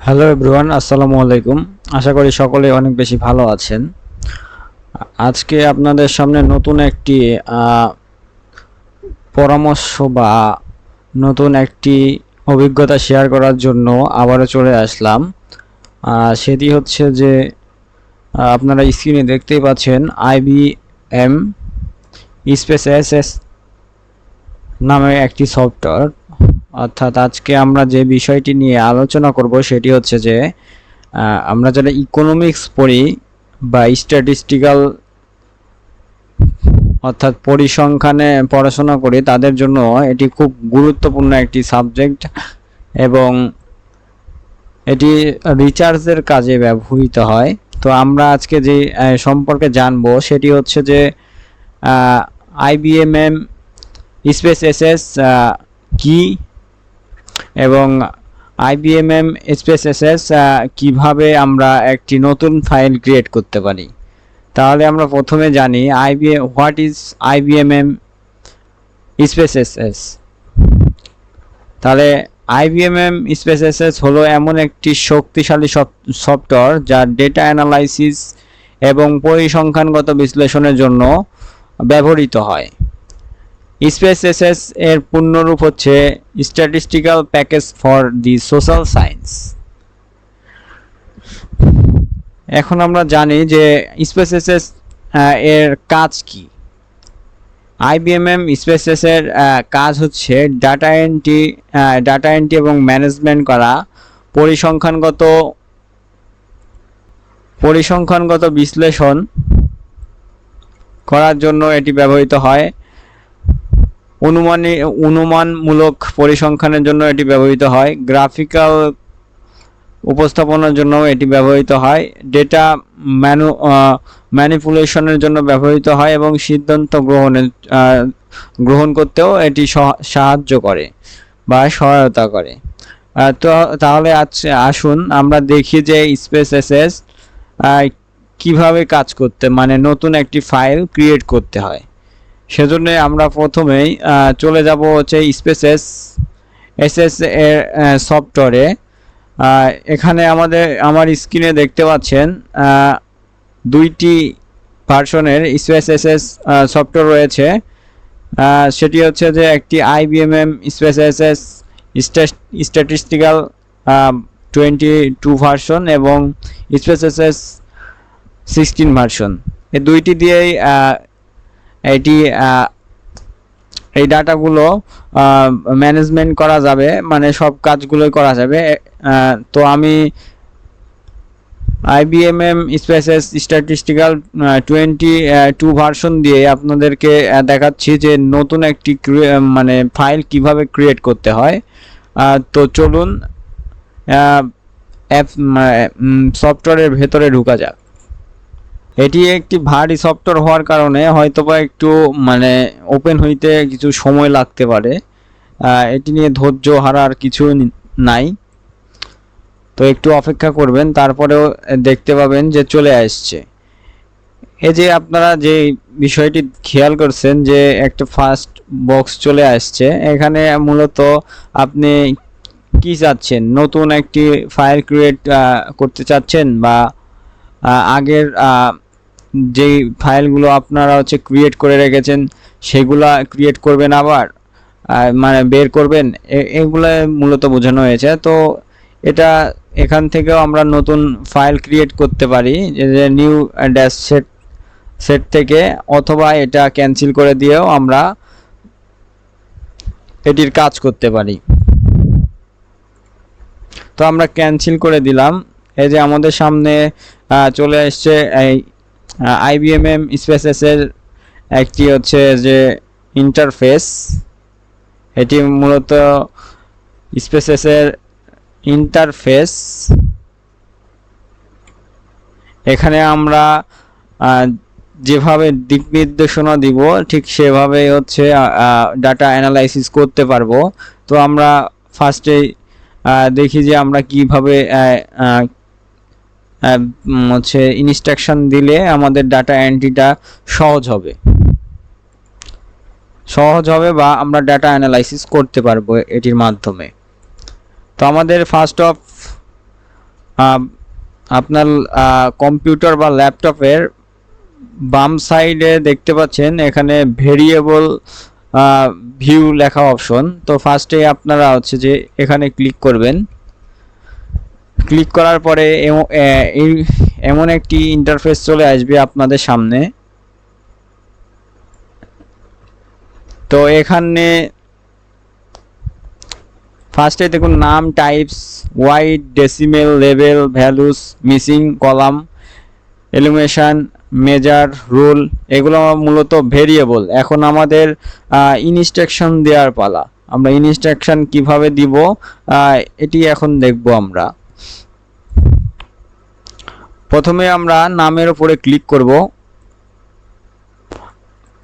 Hello everyone আসসালামু আলাইকুম। আশা করি সকলে অনেক বেশি ভালো আছেন। আজকে আপনাদের সামনে নতুন একটি পরামর্শ বা নতুন একটি অভিজ্ঞতা শেয়ার করার জন্য আবারও চলে আসলাম। সেটি হচ্ছে যে আপনারা স্ক্রিনে দেখতেই পাচ্ছেন আইবিএম স্পেস এস এস নামে একটি সফটওয়্যার অর্থাৎ আজকে আমরা যে বিষয়টি নিয়ে আলোচনা করব সেটি হচ্ছে যে আমরা যারা ইকোনমিক্স পড়ি বা স্ট্যাটিস্টিক্যাল অর্থাৎ পরিসংখ্যানে পড়াশোনা করি, তাদের জন্য এটি খুব গুরুত্বপূর্ণ একটি সাবজেক্ট এবং এটি রিচার্জের কাজে ব্যবহৃত হয়। তো আমরা আজকে যে সম্পর্কে জানব সেটি হচ্ছে যে আইবিএমএম স্পেস এসএস কি এবং আইবিএমএম স্পেস এসএস কীভাবে আমরা একটি নতুন ফাইল ক্রিয়েট করতে পারি? তাহলে আমরা প্রথমে জানি IBM what is IBM SPSS তাহলে আইবিএমএম স্পেস এসএস হলো এমন একটি শক্তিশালী সফটওয়্যার যা ডেটা অ্যানালাইসিস এবং পরিসংখ্যানগত বিশ্লেষণের জন্য ব্যবহৃত হয়। স্পেস এসএস এর পূর্ণরূপ হচ্ছে statistical package for the social science এখন আমরা জানি যে স্পেস এর কাজ কি। আইবিএমএম স্পেসেস এর কাজ হচ্ছে ডাটা এন্ট্রি ডাটা এন্ট্রি এবং ম্যানেজমেন্ট করা, পরিসংখ্যানগত পরিসংখ্যানগত বিশ্লেষণ করার জন্য এটি ব্যবহৃত হয়। অনুমানে, অনুমানমূলক পরিসংখ্যানের জন্য এটি ব্যবহৃত হয়। গ্রাফিক্যাল উপস্থাপনার জন্য এটি ব্যবহৃত হয়। ডেটা ম্যানু ম্যানিপুলেশনের জন্য ব্যবহৃত হয় এবং সিদ্ধান্ত গ্রহণের গ্রহণ করতেও এটি সহ- সাহায্য করে বা সহায়তা করে। তো তাহলে আসুন আমরা দেখি যে স্পেস এসএস কীভাবে কাজ করতে মানে নতুন একটি ফাইল ক্রিয়েট করতে হয়। সেজন্য আমরা প্রথমেই চলে যাব হচ্ছে স্পেসেস এসএস এর সফটওয়্যারে এখানে আমাদের, আমার স্ক্রিনে দেখতে পাচ্ছেন দুইটি ভার্সনের স্পেস এসএস সফটওয়্যার রয়েছে। সেটি হচ্ছে যে একটি IBM SPSS statistical twenty two version এবং স্পেস এসএস সিক্সটিন ভার্সন এই দুইটি দিয়েই এটি এই ডাটাগুলো ম্যানেজমেন্ট করা যাবে মানে সব কাজগুলোই করা যাবে। তো আমি IBM SPSS statistical twenty two version দিয়ে আপনাদেরকে দেখাচ্ছি যে নতুন একটি মানে ফাইল কীভাবে ক্রিয়েট করতে হয়। তো চলুন অ্যাপ সফটওয়্যারের ভেতরে ঢুকা যাক। এটি একটি ভারী সফটওয়্যার হওয়ার কারণে হয়তোবা একটু মানে ওপেন হইতে কিছু সময় লাগতে পারে। এটি নিয়ে ধৈর্য হারার কিছু নাই। তো একটু অপেক্ষা করবেন, তারপরেও দেখতে পাবেন যে চলে আসছে। এই যে আপনারা যে বিষয়টি খেয়াল করছেন যে একটা ফার্স্ট বক্স চলে আসছে, এখানে মূলত আপনি কি চাচ্ছেন? নতুন একটি ফাইল ক্রিয়েট করতে চাচ্ছেন বা আগের যেই ফাইলগুলো আপনারা হচ্ছে ক্রিয়েট করে রেখেছেন, সেগুলা ক্রিয়েট করবেন আবার মানে বের করবেন এগুলো মূলত বোঝানো হয়েছে। তো এটা এখান থেকেও আমরা নতুন ফাইল ক্রিয়েট করতে পারি, যে নিউ ড্যাশ সেট সেট থেকে, অথবা এটা ক্যান্সেল করে দিয়েও আমরা এটির কাজ করতে পারি। তো আমরা ক্যান্সেল করে দিলাম। এই যে আমাদের সামনে চলে এসছে এই আইবিএমএম স্পেসেসের একটি হচ্ছে যে ইন্টারফেস এটি মূলত স্পেসেসের ইন্টারফেস এখানে আমরা যেভাবে দিক নির্দেশনা দিব, ঠিক সেভাবে হচ্ছে ডাটা অ্যানালাইসিস করতে পারব। তো আমরা ফার্স্টে দেখি যে আমরা কীভাবে হচ্ছে ইনস্ট্রাকশন দিলে আমাদের ডাটা এন্ট্রিটা সহজ হবে। সহজ হবে বা আমরা ডাটা অ্যানালাইসিস করতে পারব এটির মাধ্যমে। তো আমাদের ফার্স্ট অফ আপনার কম্পিউটার বা ল্যাপটপের বাম সাইডে দেখতে পাচ্ছেন, এখানে ভেরিয়েবল ভিউ লেখা অপশন তো ফার্স্টে আপনারা হচ্ছে যে এখানে ক্লিক করবেন। ক্লিক করার পরে এমন একটি ইন্টারফেস চলে আসবে আপনাদের সামনে। তো এখানে ফার্স্টে দেখুন, name types wide decimal level values missing column elimination measure rule এগুলো মূলত ভেরিয়েবল এখন আমাদের ইনস্ট্রাকশন দেওয়ার পালা। আমরা ইনস্ট্রাকশন কীভাবে দিব? এটি এখন দেখব আমরা। প্রথমে আমরা নামের উপরে ক্লিক করব।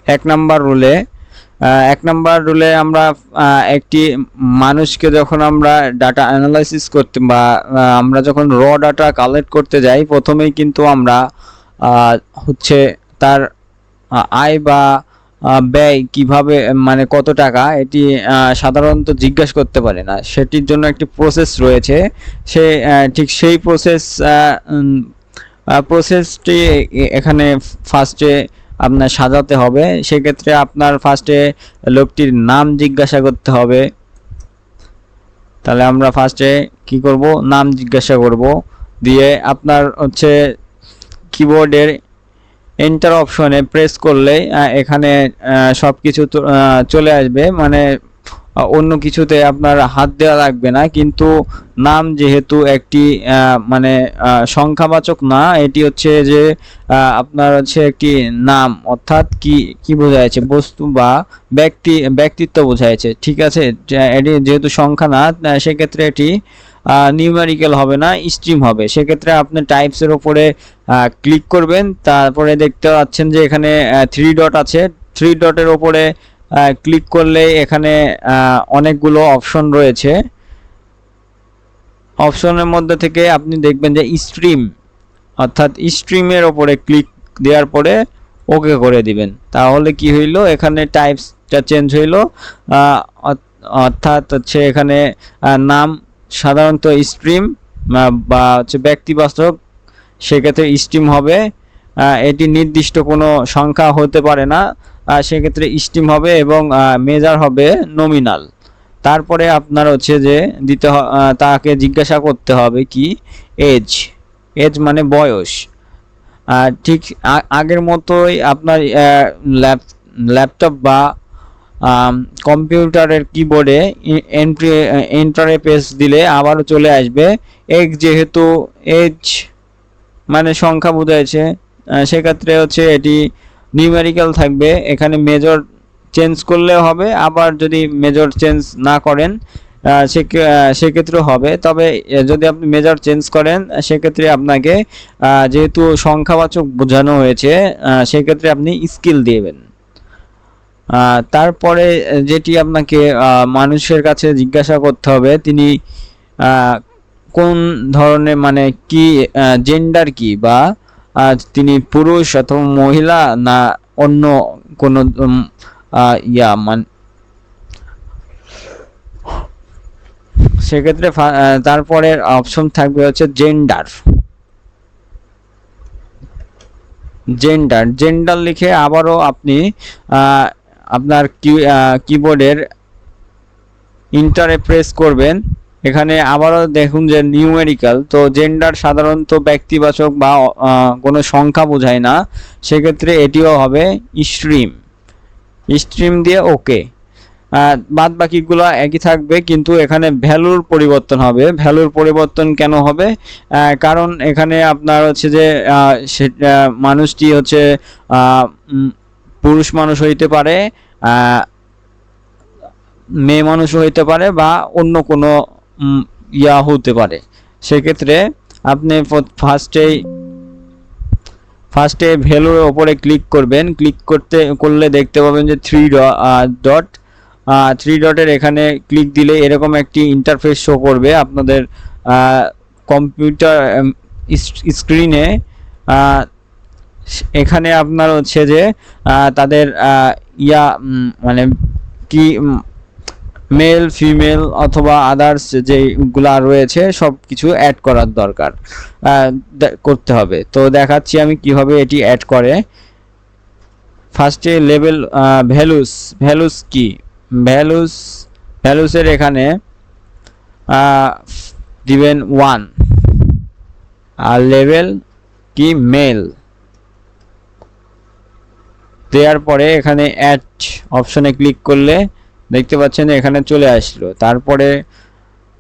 এক নাম্বার রুলে এক নাম্বার রুলে আমরা একটি মানুষকে যখন আমরা ডাটা অ্যানালাইসিস করতে বা আমরা যখন র ডাটা কালেক্ট করতে যাই, প্রথমেই কিন্তু আমরা হচ্ছে তার আয় বা ব্যয় কীভাবে মানে কত টাকা, এটি সাধারণত জিজ্ঞাসা করতে পারে না। সেটির জন্য একটি প্রসেস রয়েছে। সে ঠিক সেই প্রসেস প্রসেসটি এখানে ফার্স্টে আপনার সাজাতে হবে। সেক্ষেত্রে আপনার ফার্স্টে লোকটির নাম জিজ্ঞাসা করতে হবে। তাহলে আমরা ফার্স্টে কি করব? নাম জিজ্ঞাসা করব। দিয়ে আপনার হচ্ছে কিবোর্ডের এন্টার অপশনে প্রেস করলে এখানে সব কিছু চলে আসবে। মানে অন্য কিছুতে আপনার হাত দেওয়া লাগবে না, কিন্তু নাম যেহেতু একটি মানে সংখ্যাবাচক না, এটি হচ্ছে যে আপনার হচ্ছে একটি নাম, অর্থাৎ কি কি বোঝাচ্ছে বস্তু বা ব্যক্তি, ব্যক্তিত্ব বোঝাচ্ছে ঠিক আছে? এটি যেহেতু সংখ্যা না সেক্ষেত্রে এটি নিউমেরিক্যাল হবে না স্ট্রিম হবে। সেক্ষেত্রে আপনি টাইপসের উপরে ক্লিক করবেন, তারপরে দেখতে পাচ্ছেন যে এখানে থ্রি ডট আছে। থ্রি ডটের ওপরে ক্লিক করলে এখানে অনেকগুলো অপশন রয়েছে। অপশনের মধ্যে থেকে আপনি দেখবেন যে স্ট্রিম অর্থাৎ স্ট্রিমের ওপরে ক্লিক দেওয়ার পরে ওকে করে দিবেন। তাহলে কি হইল? এখানে টাইপসটা চেঞ্জ হইল। অর্থাৎ হচ্ছে এখানে নাম, সাধারণত স্ট্রিম বা হচ্ছে ব্যক্তিবাচক, সেক্ষেত্রে স্ট্রিম হবে। এটি নির্দিষ্ট কোনো সংখ্যা হতে পারে না। সেক্ষেত্রে স্টিম হবে এবং মেজার হবে নমিনাল তারপরে আপনার হচ্ছে যে দিতে তাকে জিজ্ঞাসা করতে হবে কি? এজ এজ মানে বয়স। ঠিক আগের মতোই আপনার ল্যাপ, ল্যাপটপ বা কম্পিউটারের কিবোর্ডে এন্ট্রি এন্টারে পেজ দিলে আবারও চলে আসবে। এক যেহেতু এজ মানে সংখ্যা বোঝাইছে সেক্ষেত্রে হচ্ছে এটি নিউমেরিক্যাল থাকবে। এখানে মেজর চেঞ্জ করলেও হবে আবার যদি মেজর চেঞ্জ না করেন আহ, সেক্ষে- সেক্ষেত্রেও হবে। তবে যদি আপনি মেজর চেঞ্জ করেন সেক্ষেত্রে আপনাকে যেহেতু সংখ্যাবাচক বোঝানো হয়েছে সেক্ষেত্রে আপনি স্কিল দিবেন। তারপরে যেটি আপনাকে মানুষের কাছে জিজ্ঞাসা করতে হবে তিনি কোন ধরনের মানে কি জেন্ডার কি বা তিনি পুরুষ অথবা মহিলা না অন্য কোনো ইয়া, মান সেক্ষেত্রে তারপরের অপশন থাকবে হচ্ছে জেন্ডার জেন্ডার জেন্ডার লিখে আবারও আপনি আপনার কিবোর্ডের ইন্টারে প্রেস করবেন। এখানে আবারও দেখুন যে নিউমেরিক্যাল তো জেন্ডার সাধারণত ব্যক্তিবাচক বা কোনো সংখ্যা বোঝায় না। সেক্ষেত্রে এটিও হবে স্ট্রিম স্ট্রিম দিয়ে ওকে বাদ বাকিগুলো একই থাকবে, কিন্তু এখানে ভ্যালুর পরিবর্তন হবে। ভ্যালুর পরিবর্তন কেন হবে? কারণ এখানে আপনার হচ্ছে যে মানুষটি হচ্ছে পুরুষ মানুষ হইতে পারে মেয়ে মানুষ হইতে পারে বা অন্য কোনো ইয়া হতে পারে। সেক্ষেত্রে আপনি ফার্স্টেই ফার্স্টে ভ্যালুর ওপরে ক্লিক করবেন। ক্লিক করতে, করলে দেখতে পাবেন যে থ্রি ডট থ্রি ডটের এখানে ক্লিক দিলে এরকম একটি ইন্টারফেস শো করবে আপনাদের কম্পিউটার স্ক্রিনে এখানে আপনার হচ্ছে যে তাদের ইয়া মানে কি মেল ফিমেল অথবা আদার্স যেগুলা রয়েছে সব কিছু অ্যাড করার দরকার। করতে হবে। তো দেখাচ্ছি আমি কীভাবে এটি অ্যাড করে। ফার্স্টে লেভেল ভ্যালুস ভ্যালুস কি? ভ্যালুস ভ্যালুসের এখানে দিবেন ওয়ান আর লেভেল কি? মেল দেওয়ার পরে এখানে অ্যাড অপশনে ক্লিক করলে দেখতে পাচ্ছেন এখানে চলে আসলো। তারপরে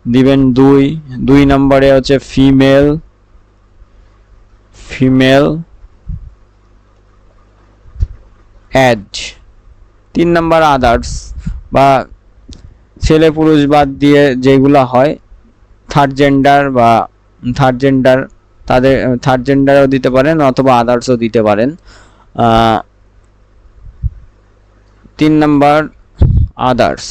দিবেন দুই। দুই নম্বরে হচ্ছে ফিমেল। ফিমেল অ্যাড তিন নাম্বার আদার্স বা ছেলে পুরুষ বাদ দিয়ে যেগুলো হয় থার্ড জেন্ডার বা থার্ড জেন্ডার তাদের থার্ড জেন্ডারও দিতে পারেন অথবা আদার্সও দিতে পারেন। তিন নাম্বার আদার্স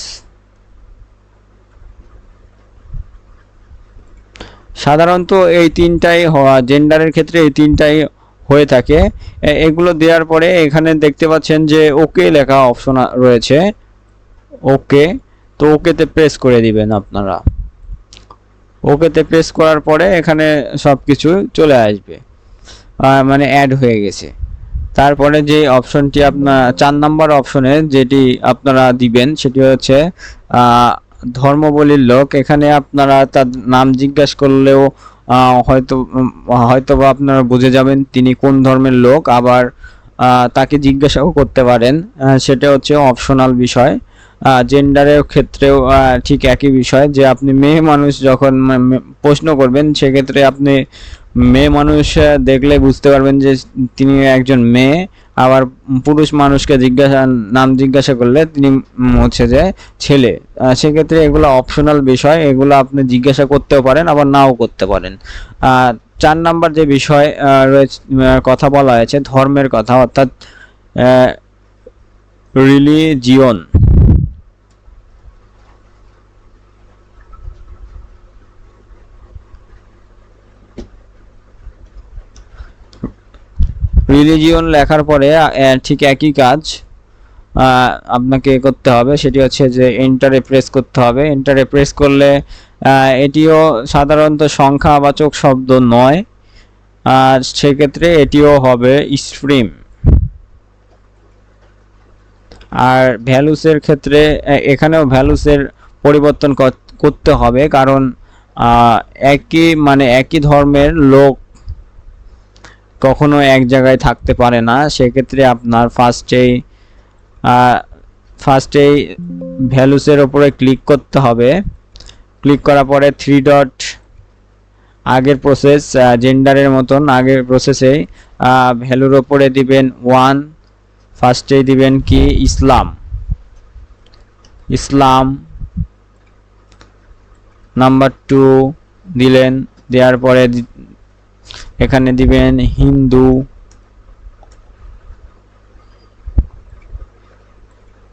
সাধারণত এই তিনটাই হওয়া জেন্ডারের ক্ষেত্রে এই তিনটাই হয়ে থাকে। এগুলো দেওয়ার পরে এখানে দেখতে পাচ্ছেন যে ওকে লেখা অপশন রয়েছে। ওকে তো ওকেতে প্রেস করে দিবেন আপনারা। ওকেতে প্রেস করার পরে এখানে সব কিছু চলে আসবে। মানে অ্যাড হয়ে গেছে। তারপরে যে অপশনটি আপনার, চার নাম্বার অপশনে যেটি আপনারা দিবেন, সেটি হচ্ছে ধর্মবলীর লোক। এখানে আপনারা তার নাম জিজ্ঞেস করলেও হয়তো হয়তো বা আপনারা বুঝে যাবেন তিনি কোন ধর্মের লোক। আবার তাকে জিজ্ঞাসাও করতে পারেন। সেটা হচ্ছে অপশনাল বিষয়। জেন্ডারের ক্ষেত্রেও ঠিক একই বিষয় যে আপনি মেয়ে মানুষ যখন প্রশ্ন করবেন, সেক্ষেত্রে আপনি মেয়ে মানুষ দেখলে বুঝতে পারবেন যে তিনি একজন মেয়ে, আবার পুরুষ মানুষকে জিজ্ঞাসা, নাম জিজ্ঞাসা করলে তিনি হচ্ছে যে ছেলে। সেক্ষেত্রে এগুলো অপশনাল বিষয়, এগুলো আপনি জিজ্ঞাসা করতেও পারেন, আবার নাও করতে পারেন। আর চার নাম্বার যে বিষয় রয়েছে কথা বলা হয়েছে, ধর্মের কথা, অর্থাৎ রিলিজিয়ন রিলিজিয়ন লেখার পরে ঠিক একই কাজ আপনাকে করতে হবে। সেটি হচ্ছে যে এন্টারে প্রেস করতে হবে। এন্টারে প্রেস করলে এটিও সাধারণত সংখ্যাবাচক শব্দ নয়। আর সেক্ষেত্রে এটিও হবে স্ট্রিম আর ভ্যালুসের ক্ষেত্রে এখানেও ভ্যালুসের পরিবর্তন কর- করতে হবে। কারণ একই মানে একই ধর্মের লোক কখনো এক জায়গায় থাকতে পারে না, সেক্ষেত্রে আপনার ফার্স্টেই ফার্স্টেই ভ্যালুসের ওপরে ক্লিক করতে হবে। ক্লিক করার পরে থ্রি ডট আগের প্রসেস জেন্ডারের মতন আগের প্রসেসেই ভ্যালুর ওপরে দিবেন ওয়ান ফার্স্টেই দিবেন কি? ইসলাম ইসলাম নাম্বার টু দিলেন, দেওয়ার পরে এখানে দিবেন হিন্দু,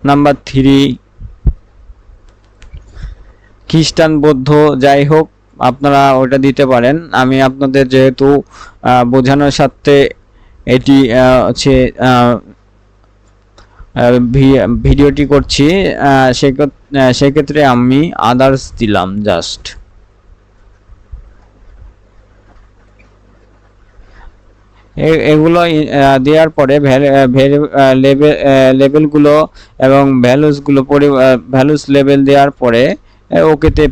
নাম্বার থ্রি, খ্রিস্টান, বৌদ্ধ, যাই হোক, আপনারা ওটা দিতে পারেন। আমি আপনাদের যেহেতু বোঝানোর সাথে এটি হচ্ছে ভিডিওটি করছি সেক্ষেত্রে আমি আদার্স দিলাম জাস্ট এগুলো দেওয়ার পরে লেভেল লেভেলগুলো এবং ভ্যালুসগুলো ভ্যালুস লেভেল দেওয়ার পরে ওকেতে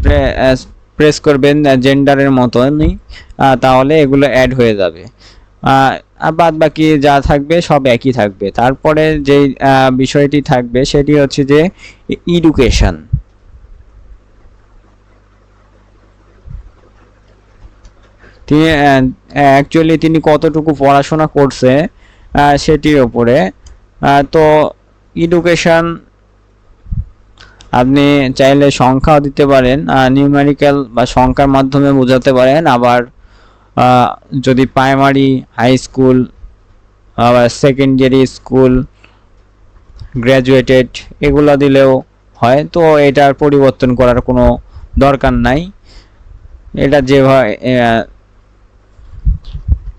প্রেস করবেন জেন্ডারের মতনই তাহলে এগুলো অ্যাড হয়ে যাবে। আর বাদ বাকি যা থাকবে সব একই থাকবে। তারপরে যে বিষয়টি থাকবে সেটি হচ্ছে যে এডুকেশন তিনি অ্যাকচুয়ালি তিনি কতটুকু পড়াশোনা করছে সেটির ওপরে তো এডুকেশন আপনি চাইলে সংখ্যাও দিতে পারেন নিউমেরিক্যাল বা সংখ্যার মাধ্যমে বোঝাতে পারেন। আবার যদি প্রাইমারি হাই স্কুল আবার সেকেন্ডারি স্কুল গ্র্যাজুয়েটেড এগুলো দিলেও হয়। তো এটার পরিবর্তন করার কোনো দরকার নাই। এটা যেভাবে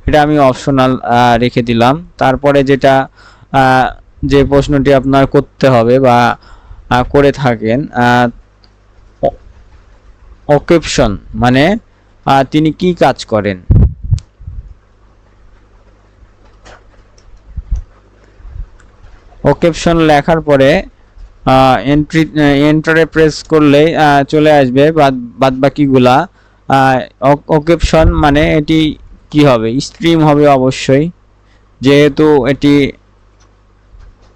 এটা আমি অপশনাল রেখে দিলাম। তারপরে যেটা যে প্রশ্নটি আপনার করতে হবে বা করে থাকেন অকেপশন মানে তিনি কি কাজ করেন? অকেপশন লেখার পরে এন্ট্রি এন্টারে প্রেস করলে চলে আসবে বাদ বাদ বাকিগুলা অকেপশন মানে এটি কি হবে? স্ট্রিম হবে অবশ্যই। যেহেতু এটি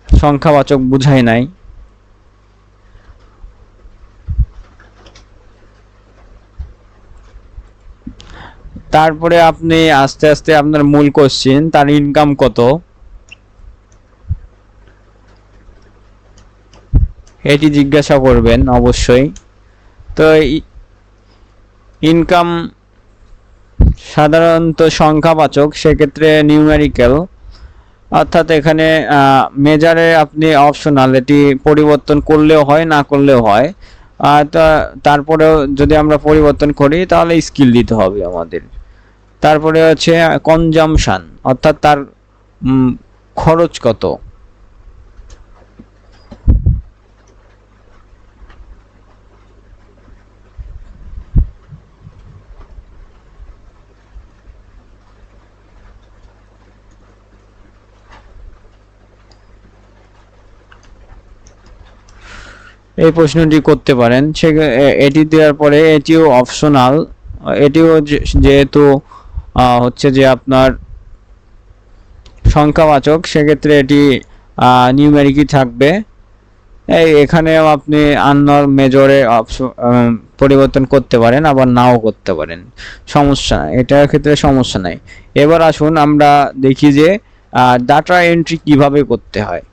সংখ্যাবাচক বুঝায় নাই। তারপরে আপনি আস্তে আস্তে আপনার মূল কোশ্চিন তার ইনকাম কত? এটি জিজ্ঞাসা করবেন অবশ্যই। তো ইনকাম সাধারণত সংখ্যাবাচক, সেক্ষেত্রে নিউমেরিক্যাল অর্থাৎ এখানে মেজারে আপনি অপশনাল এটি পরিবর্তন করলেও হয়, না করলেও হয়। তা- তারপরেও যদি আমরা পরিবর্তন করি, তাহলে স্কিল দিতে হবে আমাদের। তারপরে হচ্ছে কনজামশান অর্থাৎ তার খরচ কত। এই প্রশ্নটি করতে পারেন। সে এটি দেওয়ার পরে এটিও অপশনাল এটিও যেহেতু হচ্ছে যে আপনার সংখ্যাবাচক, সেক্ষেত্রে এটি নিউমেরিকই থাকবে। এই এখানেও আপনি আন্নর মেজরে পরিবর্তন করতে পারেন, আবার নাও করতে পারেন। সমস্যা নাই, এটার ক্ষেত্রে সমস্যা নাই। এবার আসুন আমরা দেখি যে ডাটা এন্ট্রি কীভাবে করতে হয়।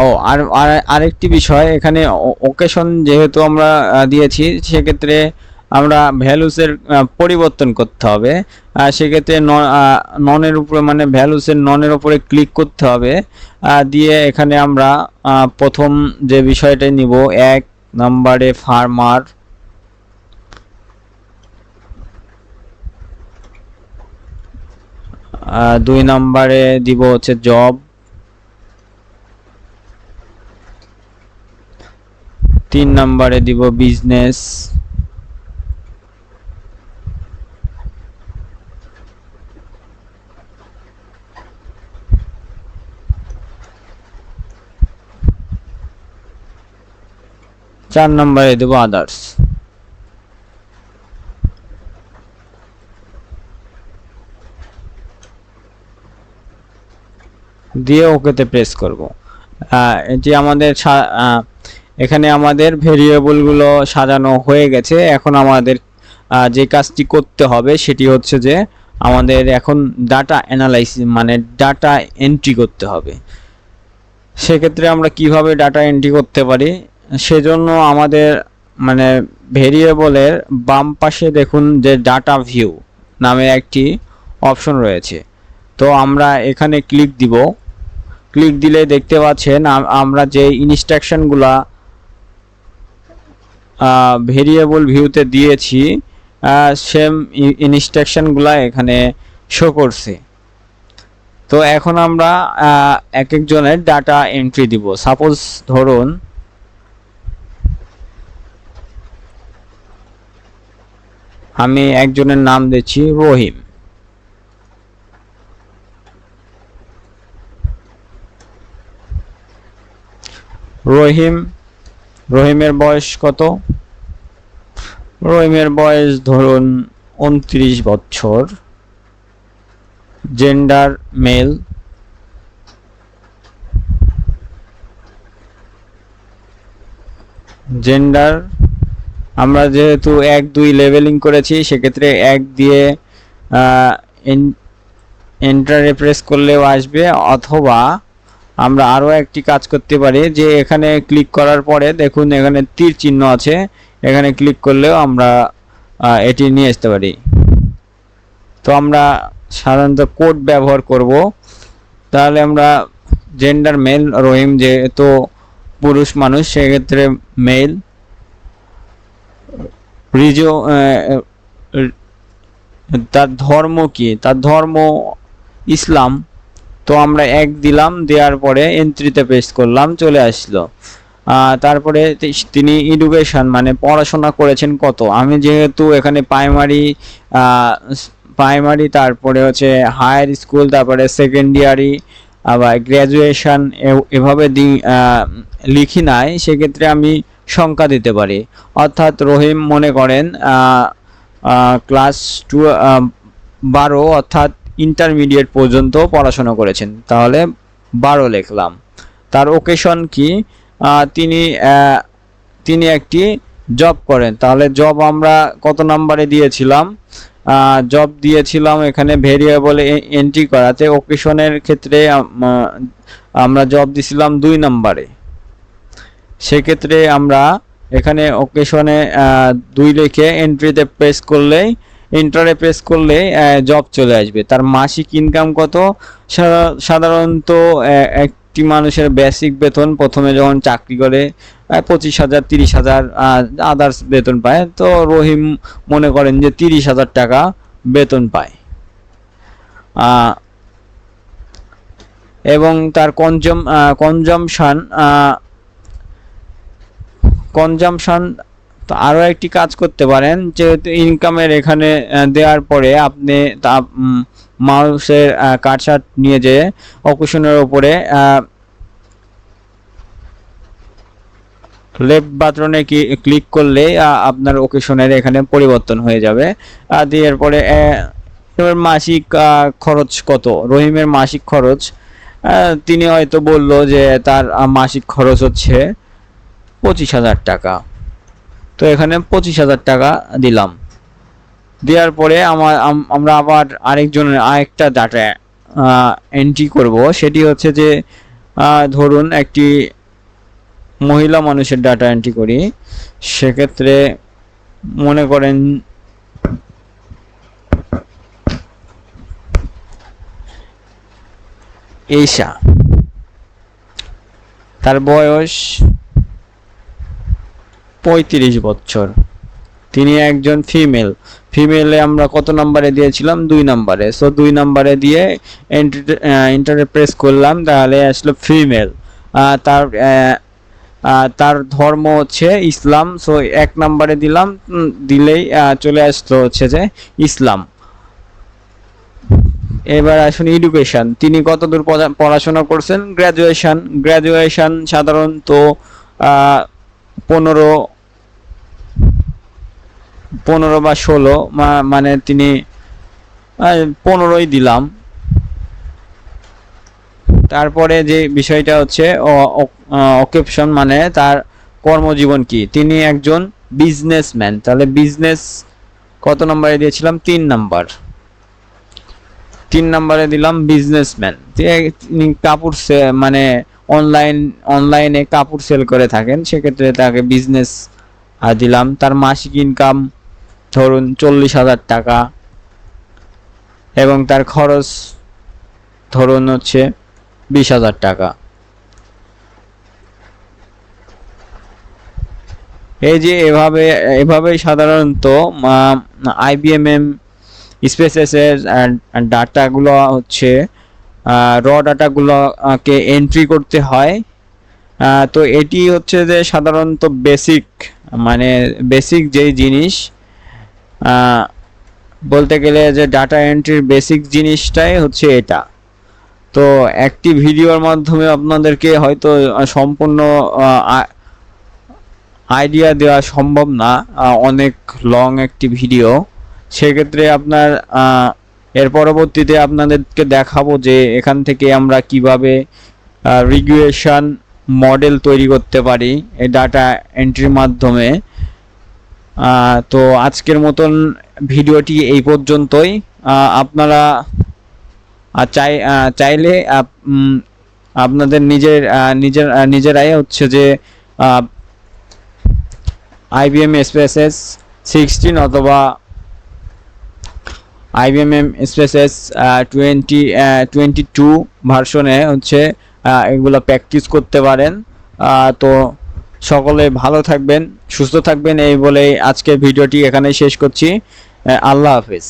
ও, আর, আর- আরেকটি বিষয়, এখানে ওকেশন যেহেতু আমরা দিয়েছি, সেক্ষেত্রে আমরা ভ্যালুসের পরিবর্তন করতে হবে। সেক্ষেত্রে ননের উপরে মানে ভ্যালুসের ননের উপরে ক্লিক করতে হবে। দিয়ে এখানে আমরা প্রথম যে বিষয়টা নিব, এক নম্বরে ফার্মার দুই নম্বরে দিব হচ্ছে জব তিন নম্বরে দিব বিজনেস চার নম্বরে দেব আদার্স দিয়ে ওকেতে প্রেস করব। এটি আমাদের এখানে আমাদের ভেরিয়েবলগুলো সাজানো হয়ে গেছে। এখন আমাদের যে কাজটি করতে হবে সেটি হচ্ছে যে আমাদের এখন ডাটা অ্যানালাইসিস মানে ডাটা এন্ট্রি করতে হবে। সেক্ষেত্রে আমরা কীভাবে ডাটা এন্ট্রি করতে পারি? সেজন্য আমাদের মানে ভেরিয়েবলের বাম পাশে দেখুন যে ডাটা ভিউ নামে একটি অপশন রয়েছে। তো আমরা এখানে ক্লিক দিব। ক্লিক দিলে দেখতে পাচ্ছেন আমরা যে ইনস্ট্রাকশনগুলা ভেরিয়েবল ভিউতে দিয়েছি সেম ইনস্ট্রাকশনগুলা এখানে শো করছে। তো এখন আমরা এক একজনের ডাটা এন্ট্রি দিব। সাপোজ ধরুন, আমি একজনের নাম দিচ্ছি রহিম। রহিম রহিমের বয়স কত? রহিমের বয়স ধরুন উনত্রিশ বছর। জেন্ডার মেল জেন্ডার আমরা যেহেতু এক দুই লেভেলিং করেছি, সেক্ষেত্রে এক দিয়ে এন্টারে প্রেস করলেও আসবে, অথবা আমরা আরও একটি কাজ করতে পারি যে এখানে ক্লিক করার পরে দেখুন এখানে তীর চিহ্ন আছে। এখানে ক্লিক করলেও আমরা এটি নিয়ে আসতে পারি। তো আমরা সাধারণত কোড ব্যবহার করব। তাহলে আমরা জেন্ডার মেল রহিম যেহেতু পুরুষ মানুষ, সেক্ষেত্রে মেল রিজো তার ধর্ম কি? তার ধর্ম ইসলাম। তো আমরা এক দিলাম, দেওয়ার পরে এন্ট্রিতে পেস্ট করলাম, চলে আসলো। তারপরে তিনি এডুকেশন মানে পড়াশোনা করেছেন কত? আমি যেহেতু এখানে প্রাইমারি প্রাইমারি তারপরে হচ্ছে হায়ার স্কুল তারপরে সেকেন্ডারি আবার গ্র্যাজুয়েশন এভাবে লিখি নাই, সেক্ষেত্রে আমি সংখ্যা দিতে পারি। অর্থাৎ রহিম মনে করেন ক্লাস টু বারো, অর্থাৎ ইন্টারমিডিয়েট পর্যন্ত পড়াশোনা করেছেন। তাহলে বারো লিখলাম। তার ওকেশন কি? তিনি তিনি একটি জব করেন। তাহলে জব আমরা কত নাম্বারে দিয়েছিলাম? জব দিয়েছিলাম এখানে ভেরিয়েবল এন্ট্রি করাতে। ওকেশনের ক্ষেত্রে আমরা জব দিছিলাম দুই নাম্বারে। সেক্ষেত্রে আমরা এখানে ওকেশনে দুই লিখে এন্ট্রিতে প্রেস করলেই এন্টারে প্রেস করলে জব চলে আসবে। তার মাসিক ইনকাম কত? সাধারণত একটি মানুষের বেসিক বেতন প্রথমে যখন চাকরি করে পঁচিশ হাজার, তিরিশ হাজার আদার্স বেতন পায়। তো রহিম মনে করেন যে তিরিশ হাজার টাকা বেতন পায়। এবং তার কনজম কনজামশন কনজামশন তো আরও একটি কাজ করতে পারেন, যেহেতু ইনকামের এখানে দেওয়ার পরে আপনি তা মাউসের কাটসাট নিয়ে যেয়ে অকুশনের ওপরে লেফট বাটনে কি ক্লিক করলে আপনার ওকেশনের এখানে পরিবর্তন হয়ে যাবে। আর দিয়ে এরপরে মাসিক খরচ কত? রহিমের মাসিক খরচ তিনি হয়তো বলল যে তার মাসিক খরচ হচ্ছে পঁচিশ হাজার টাকা। তো এখানে পঁচিশ হাজার টাকা দিলাম। দেওয়ার পরে আমার, আম- আমরা আবার আরেকজনের আরেকটা ডাটা এন্ট্রি করব। সেটি হচ্ছে যে ধরুন একটি মহিলা মানুষের ডাটা এন্ট্রি করি। সেক্ষেত্রে মনে করেন এইশা। তার বয়স পঁয়ত্রিশ বছর। তিনি একজন ফিমেল ফিমেলে আমরা কত নম্বরে দিয়েছিলাম? দুই নম্বরে। সো দুই নম্বরে দিয়ে ইন্টারে প্রেস করলাম, তাহলে আসলো ফিমেল তার তার ধর্ম হচ্ছে ইসলাম। সো এক নম্বরে দিলাম দিলেই চলে আসলো হচ্ছে যে ইসলাম। এবার আসুন এডুকেশন তিনি কতদূর পড়া- পড়াশোনা করছেন? গ্র্যাজুয়েশন গ্র্যাজুয়েশন সাধারণত পনেরো পনেরো বা ষোলো মানে তিনি পনেরোই দিলাম। তারপরে যে বিষয়টা হচ্ছে অকেপশন মানে তার কর্মজীবন কি? তিনি একজন বিজনেসম্যান তাহলে বিজনেস কত নম্বরে দিয়েছিলাম? তিন নাম্বার। তিন নম্বরে দিলাম বিজনেসম্যান তিনি কাপড় সে- মানে অনলাইন অনলাইনে কাপড় সেল করে থাকেন। সেক্ষেত্রে তাকে বিজনেস দিলাম। তার মাসিক ইনকাম ধরুন চল্লিশ হাজার টাকা এবং তার খরচ ধরুন হচ্ছে বিশ হাজার টাকা। এই যে এভাবে, এভাবেই সাধারণত আইবিএমএম স্পেসেসের ডাটাগুলো হচ্ছে র ডাটাগুলোকে এন্ট্রি করতে হয়। তো এটি হচ্ছে যে সাধারণত বেসিক মানে বেসিক যেই জিনিস বলতে গেলে যে ডাটা এন্ট্রির বেসিক জিনিসটাই হচ্ছে এটা। তো একটি ভিডিওর মাধ্যমে আপনাদেরকে হয়তো সম্পূর্ণ আইডিয়া দেওয়া সম্ভব না অনেক লং একটি ভিডিও সেক্ষেত্রে আপনার এর পরবর্তীতে আপনাদেরকে দেখাবো যে এখান থেকে আমরা কীভাবে রিগুয়েশন মডেল তৈরি করতে পারি এই ডাটা এন্ট্রির মাধ্যমে। তো আজকের মতন ভিডিওটি এই পর্যন্তই। আপনারা চাই চাইলে আপনাদের নিজের নিজের নিজেরাই হচ্ছে যে আইবিএম স্পেসেস সিক্সটিন অথবা IBM SPSS twenty twenty two ভার্সনে হচ্ছে এগুলো প্র্যাকটিস করতে পারেন। তো সকলে ভালো থাকবেন সুস্থ থাকবেন। এই বলে আজকের ভিডিওটি এখানে শেষ করছি। আল্লাহ হাফেজ।